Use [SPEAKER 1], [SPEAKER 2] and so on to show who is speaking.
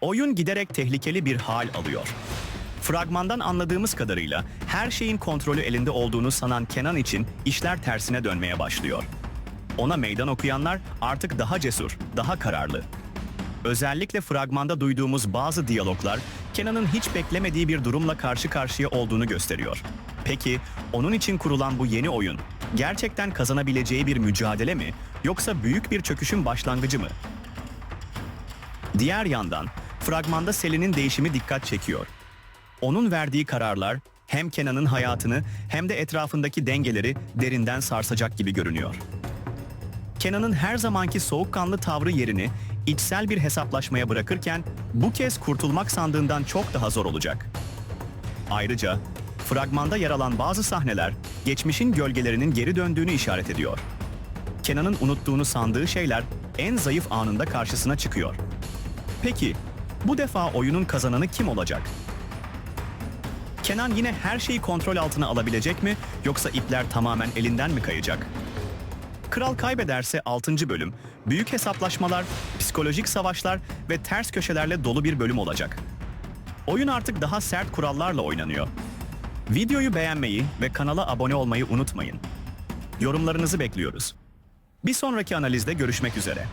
[SPEAKER 1] Oyun giderek tehlikeli bir hal alıyor. Fragmandan anladığımız kadarıyla her şeyin kontrolü elinde olduğunu sanan Kenan için işler tersine dönmeye başlıyor. Ona meydan okuyanlar artık daha cesur, daha kararlı. Özellikle fragmanda duyduğumuz bazı diyaloglar Kenan'ın hiç beklemediği bir durumla karşı karşıya olduğunu gösteriyor. Peki onun için kurulan bu yeni oyun gerçekten kazanabileceği bir mücadele mi yoksa büyük bir çöküşün başlangıcı mı? Diğer yandan fragmanda Selin'in değişimi dikkat çekiyor. Onun verdiği kararlar hem Kenan'ın hayatını hem de etrafındaki dengeleri derinden sarsacak gibi görünüyor. Kenan'ın her zamanki soğukkanlı tavrı yerini içsel bir hesaplaşmaya bırakırken bu kez kurtulmak sandığından çok daha zor olacak. Ayrıca fragmanda yer alan bazı sahneler geçmişin gölgelerinin geri döndüğünü işaret ediyor. Kenan'ın unuttuğunu sandığı şeyler en zayıf anında karşısına çıkıyor. Peki bu defa oyunun kazananı kim olacak? Kenan yine her şeyi kontrol altına alabilecek mi yoksa ipler tamamen elinden mi kayacak? Kral kaybederse 6. bölüm büyük hesaplaşmalar, psikolojik savaşlar ve ters köşelerle dolu bir bölüm olacak. Oyun artık daha sert kurallarla oynanıyor. Videoyu beğenmeyi ve kanala abone olmayı unutmayın. Yorumlarınızı bekliyoruz. Bir sonraki analizde görüşmek üzere.